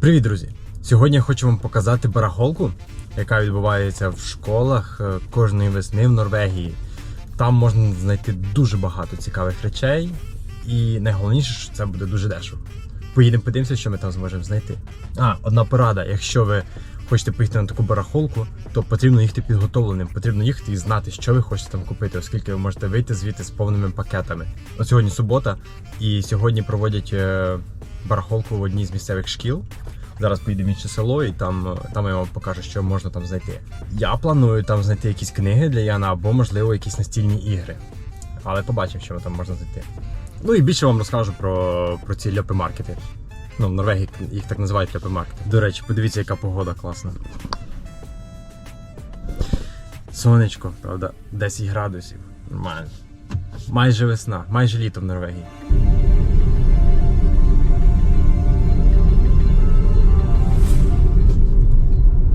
Привіт, друзі! Сьогодні я хочу вам показати барахолку, яка відбувається в школах е, кожної весни в Норвегії. Там можна знайти дуже багато цікавих речей, і найголовніше, що це буде дуже дешево. Поїдемо подивимося, що ми там зможемо знайти. А, одна порада: якщо ви хочете поїхати на таку барахолку, то потрібно їхати підготовленим, потрібно їхати і знати, що ви хочете там купити, оскільки ви можете вийти звідти з повними пакетами. От сьогодні субота, і сьогодні проводять е, барахолку в одній з місцевих шкіл. Зараз поїдемо в інше село і там, там я вам покажу, що можна там знайти. Я планую там знайти якісь книги для Яна або, можливо, якісь настільні ігри. Але побачимо, що там можна знайти. Ну і більше вам розкажу про, про ці льопи-маркети. Ну, в Норвегії їх так називають льопи-маркети. До речі, подивіться, яка погода класна. Сонечко, правда, 10 градусів. Нормально. Майже весна, майже літо в Норвегії.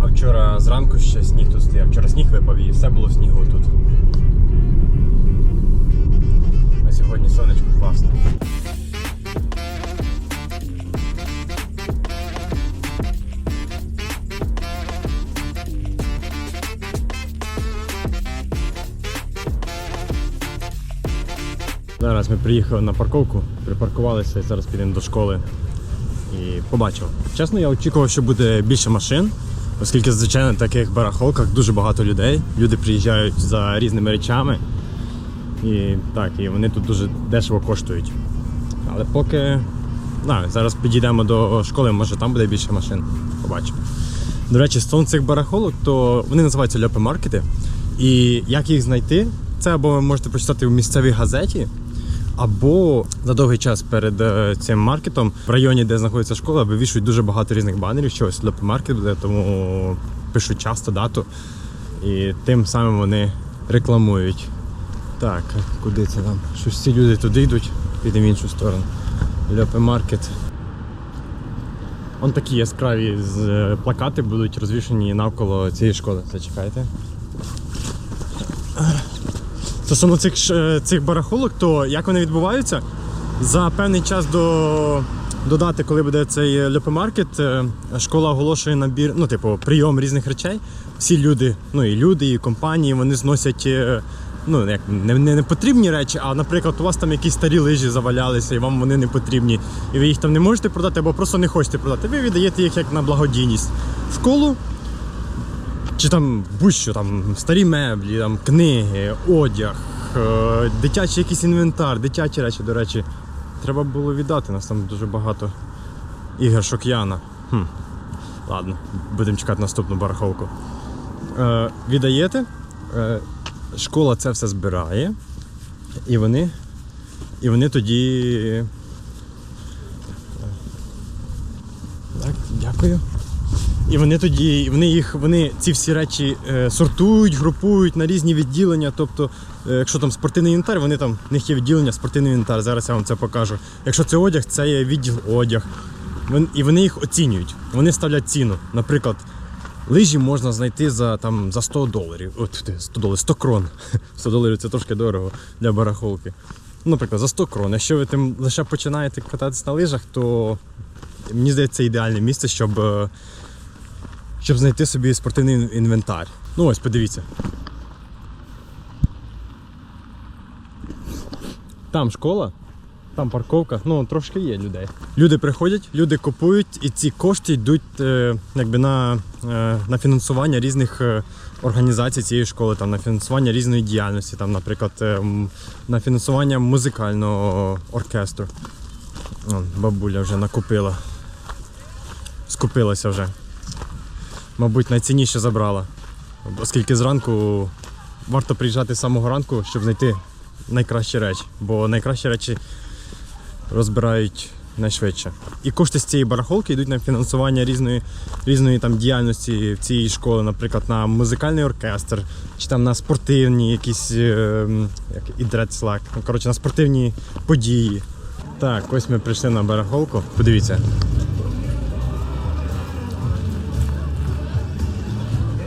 А вчора зранку ще сніг тут стояв. Вчора сніг випав і все було снігу тут. А сьогодні сонечко класно. Зараз ми приїхали на парковку, припаркувалися і зараз підемо до школи і побачив. Чесно, я очікував, що буде більше машин, оскільки звичайно в таких барахолках дуже багато людей. Люди приїжджають за різними речами. І так, і вони тут дуже дешево коштують. Але поки на, зараз підійдемо до школи, може там буде більше машин. Побачимо. До речі, стосовно цих барахолок, то вони називаються льопи-маркети. І як їх знайти, це або ви можете прочитати в місцевій газеті, або за довгий час перед е, цим маркетом в районі, де знаходиться школа, вивішують дуже багато різних банерів, що ось льопи-маркет буде, тому пишуть часто дату. І тим самим вони рекламують. Так, куди це там? Щось ці люди туди йдуть, підемо в іншу сторону. Льопи-маркет. Он такі яскраві е, плакати будуть розвішені навколо цієї школи. Зачекайте. Стосовно цих, ш- цих барахолок, то як вони відбуваються? За певний час до, до дати, коли буде цей льопомаркет, е, школа оголошує набір, ну, типу, прийом різних речей. Всі люди, ну і люди, і компанії, вони зносять е, ну, як, не, не, не потрібні речі, а, наприклад, у вас там якісь старі лижі завалялися, і вам вони не потрібні, і ви їх там не можете продати, або просто не хочете продати. Ви віддаєте їх як на благодійність в школу. Чи там будь-що, там старі меблі, там книги, одяг, е, дитячий якийсь інвентар, дитячі речі, до речі, треба було віддати. Нас там дуже багато іграшок Яна. Хм. Ладно, будемо чекати наступну барахолку. Е, віддаєте, е, школа це все збирає, і вони, і вони тоді. Так, дякую. І вони тоді, вони їх, вони ці всі речі е, сортують, групують на різні відділення. Тобто, е, якщо там спортивний інвентар, вони там в них є відділення спортивний інвентар. Зараз я вам це покажу. Якщо це одяг, це є відділ одяг. І вони їх оцінюють. Вони ставлять ціну. Наприклад, лижі можна знайти за там за 100 доларів. От 100 доларів, 100 крон. 100 доларів це трошки дорого для барахолки. Ну, Наприклад, за 100 крон. Якщо ви тим лише починаєте кататися на лижах, то мені здається, це ідеальне місце, щоб. Щоб знайти собі спортивний інвентар. Ну ось, подивіться. Там школа, там парковка, ну трошки є людей. Люди приходять, люди купують, і ці кошти йдуть е, якби на, е, на фінансування різних е, організацій цієї школи, там, на фінансування різної діяльності, там, наприклад, е, на фінансування музикального оркестру. О, бабуля вже накупила. Скупилася вже мабуть, найцінніше забрала. Оскільки зранку варто приїжджати з самого ранку, щоб знайти найкращі речі, бо найкращі речі розбирають найшвидше. І кошти з цієї барахолки йдуть на фінансування різної, різної там діяльності в цій школі, наприклад, на музикальний оркестр, чи там на спортивні якісь е, як ну, коротше, на спортивні події. Так, ось ми прийшли на барахолку. Подивіться,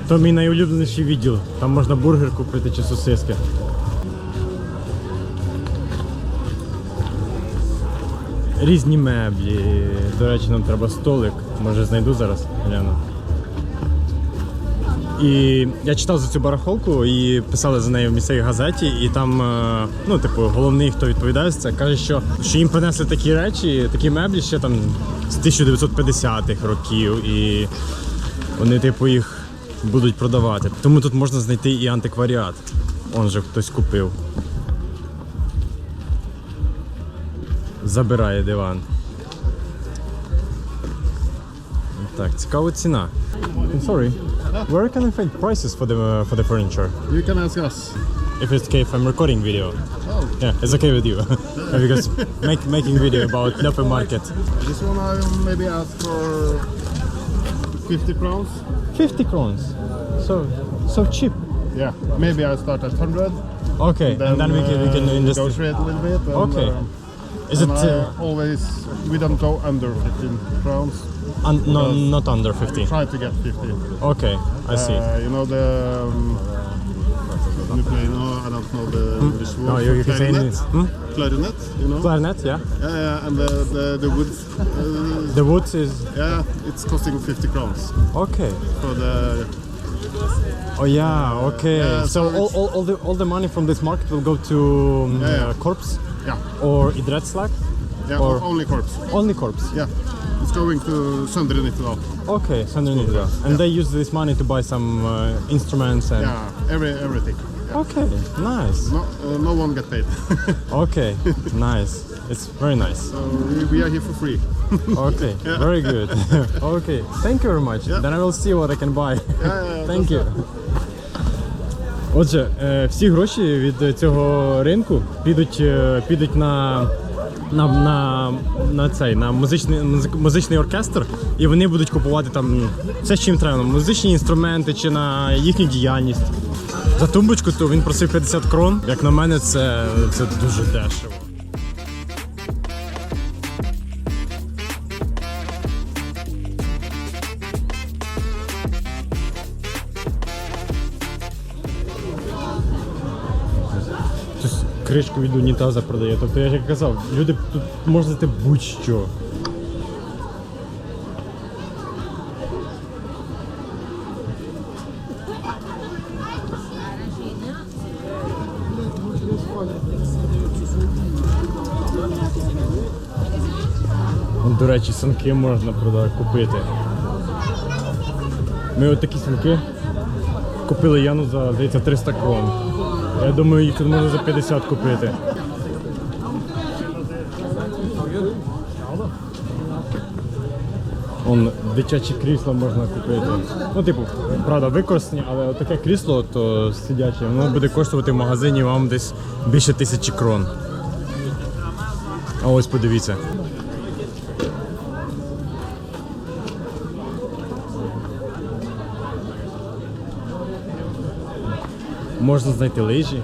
То мій найулюбленіший відділ. Там можна бургер купити чи сосиски. різні меблі. До речі, нам треба столик. Може знайду зараз, гляну. І я читав за цю барахолку і писали за нею в місцевій газеті, і там, е, ну, типу, головний, хто відповідає за це, каже, що, що їм принесли такі речі, такі меблі ще там з 1950-х років, і вони, типу, їх будуть продавати. Тому тут можна знайти і антикваріат. Он же хтось купив. Забирає диван. Так, цікава ціна. I'm sorry. Where can I find prices for the uh, for the furniture? You can ask us. If it's okay if I'm recording video. Oh, Yeah, it's okay with you. because make, making video about Loppe Market. this one I maybe ask for 50 crowns. 50 crowns. So so cheap. Yeah, maybe I start at 100. Okay, and then we can we can uh, invest. negotiate a little bit. And, Okay. uh, Is it uh, always we don't go under 15 crowns. un- no, not under 50? Try to get 50. Okay, I see. Uh, you know the. Um, you play, no, I don't know the English word. No, you, you can say clarinet. it. Hmm? Clarinet, you know. Clarinet, yeah. Yeah, yeah, and the the, the wood. Uh, The wood is yeah, it's costing 50 crowns okay. for the. Oh yeah, okay. Yeah, so so all, all, all the all the money from this market will go to um, Yeah, yeah. Uh, corpse Yeah, or idrettslag? yeah, Or- only corpse. Only corpse. Yeah, it's going to Nittedal. Okay, Sandrinidra. And they use this money to buy some uh, instruments and. Yeah, every everything. Okay, nice. No, uh, no one get paid. Okay, nice. It's very nice. so we, we are here for free. Okay, very good. okay, thank you very much. Yeah. Then I will see what I can buy. Yeah, yeah, Thank you. Отже, е, всі гроші від цього ринку підуть, е, підуть на, на, на, на цей на музичний, музик- музичний оркестр, і вони будуть купувати там все, що їм треба, музичні інструменти чи на їхню діяльність. За тумбочку то він просив 50 крон. Як на мене, це, це дуже дешево. Кришку від унітаза продає. Тобто я як казав, люди тут можна знайти будь-що. До речі, санки можна прода- купити. Ми от такі санки купили Яну за, здається, 300 крон. Я думаю, їх тут можна за 50 купити. Он дитячі крісла можна купити. Ну, типу, правда, використані, але таке крісло, то сидяче, воно буде коштувати в магазині вам десь більше тисячі крон. А ось подивіться. Можна знайти лижі.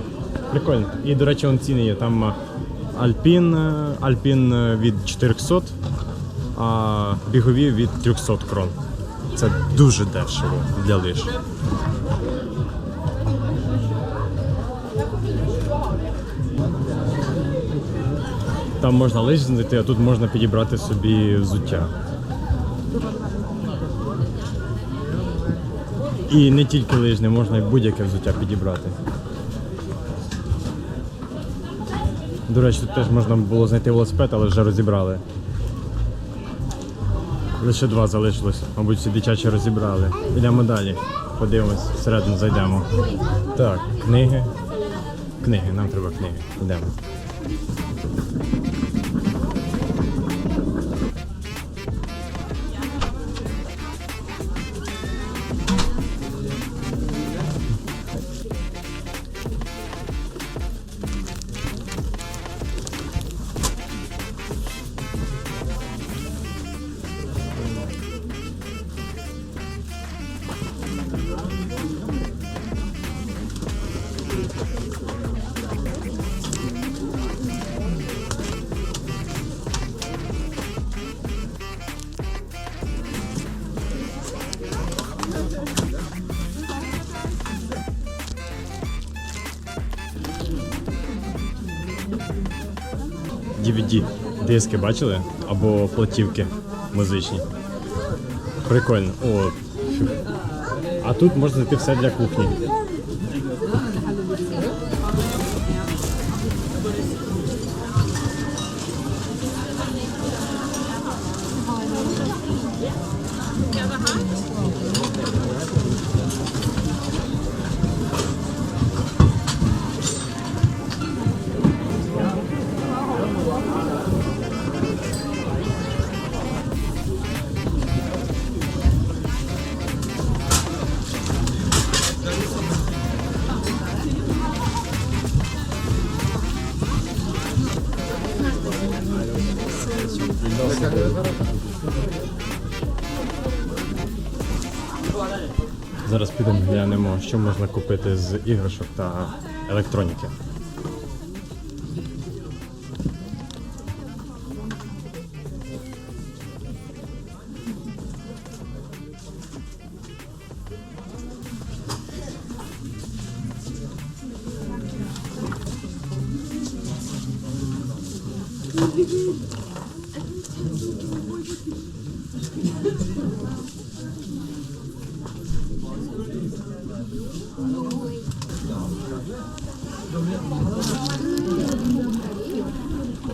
Прикольно. І, до речі, вон ціни є. Там Альпін, е, Альпін е, від 400, а бігові від 300 крон. Це дуже дешево для лиж. Там можна лижі знайти, а тут можна підібрати собі взуття. І не тільки лижне, можна будь-яке взуття підібрати. До речі, тут теж можна було знайти велосипед, але вже розібрали. Лише два залишилось, мабуть, всі дитячі розібрали. Йдемо далі. Подивимось, всередину зайдемо. Так, книги. Книги, нам треба книги. Йдемо. DVD. диски бачили? Або платівки музичні. Прикольно. О. А тут можна знайти все для кухні. Що можна купити з іграшок та електроніки.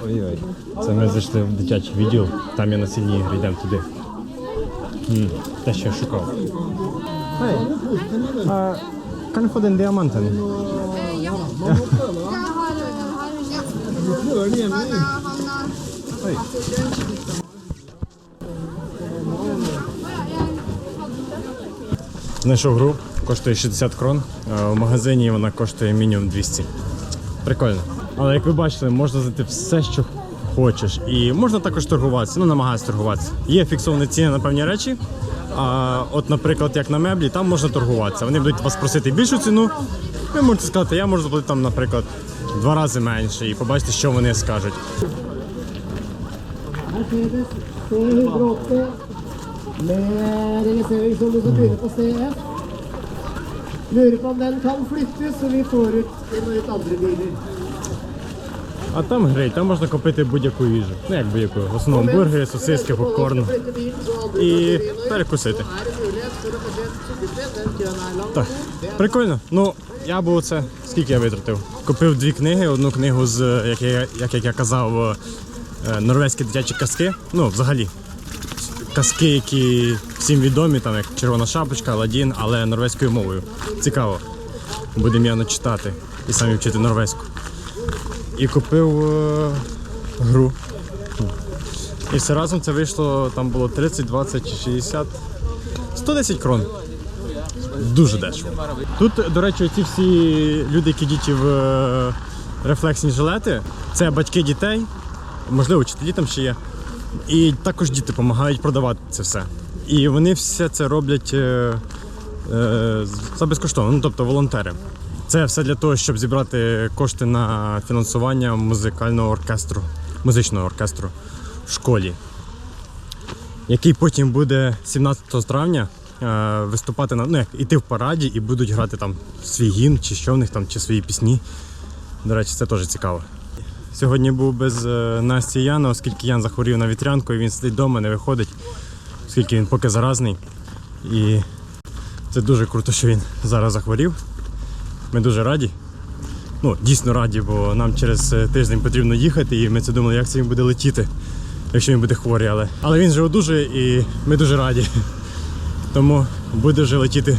Ой-ой. Це ми зайшли в дитячий відділ, там є насильні ігри, йдемо туди. М, Те, що я шукав. Uh, ja. Men uh, han uh, Oi. Знайшов гру, коштує 60 крон. а В магазині вона коштує мінімум 200. Прикольно. Але як ви бачили, можна знайти все, що хочеш. І можна також торгуватися, ну намагатися торгуватися. Є фіксовані ціни на певні речі. А от, наприклад, як на меблі, там можна торгуватися. Вони будуть вас просити більшу ціну. Ви можете сказати, я можу заплатити там, наприклад, два рази менше і побачите, що вони скажуть. Mercedes Lurer på om den kan flyttes, så vi får ut inn andre biler. А там гриль, там можна купити будь-яку їжу. Ну як будь-яку. В основному бургери, сосиски, попкорн. І перекусити. Так, прикольно. Ну, я був це. Скільки я витратив? Купив дві книги, одну книгу з, як я, як я казав, е, норвезькі дитячі казки. Ну, взагалі. Казки, які всім відомі, там як Червона шапочка, Аладдін, але норвезькою мовою. Цікаво. Будемо явно читати і самі вчити норвезьку. І купив е, гру. І все разом це вийшло, там було 30, 20, 60, 110 крон. Дуже дешево. Тут, до речі, ці всі люди, які діти в е, рефлексні жилети, це батьки дітей, можливо, вчителі там ще є. І також діти допомагають продавати це все. І вони все це роблять е, е, за безкоштовно, ну тобто волонтери. Це все для того, щоб зібрати кошти на фінансування музикального оркестру, музичного оркестру в школі який потім буде 17 травня е, виступати на ну як іти в параді і будуть грати там свій гімн, чи що в них там, чи свої пісні. До речі, це теж цікаво. Сьогодні був без е, Насті Яна, оскільки Ян захворів на вітрянку і він сидить вдома, не виходить, оскільки він поки заразний. І це дуже круто, що він зараз захворів. Ми дуже раді. Ну, дійсно раді, бо нам через е, тиждень потрібно їхати, і ми це думали, як це він буде летіти якщо він буде хворий, але. Але він же одужує і ми дуже раді. Тому буде вже летіти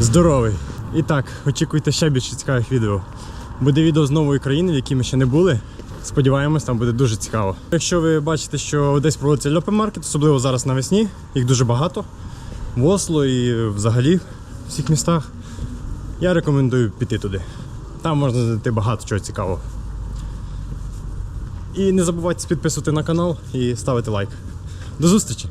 здоровий. І так, очікуйте ще більше цікавих відео. Буде відео з нової країни, в якій ми ще не були. Сподіваємось, там буде дуже цікаво. Якщо ви бачите, що десь проводиться льопемаркет, особливо зараз навесні, їх дуже багато. В Осло і взагалі в всіх містах. Я рекомендую піти туди. Там можна знайти багато чого цікавого. І не забувайте підписувати на канал і ставити лайк. До зустрічі!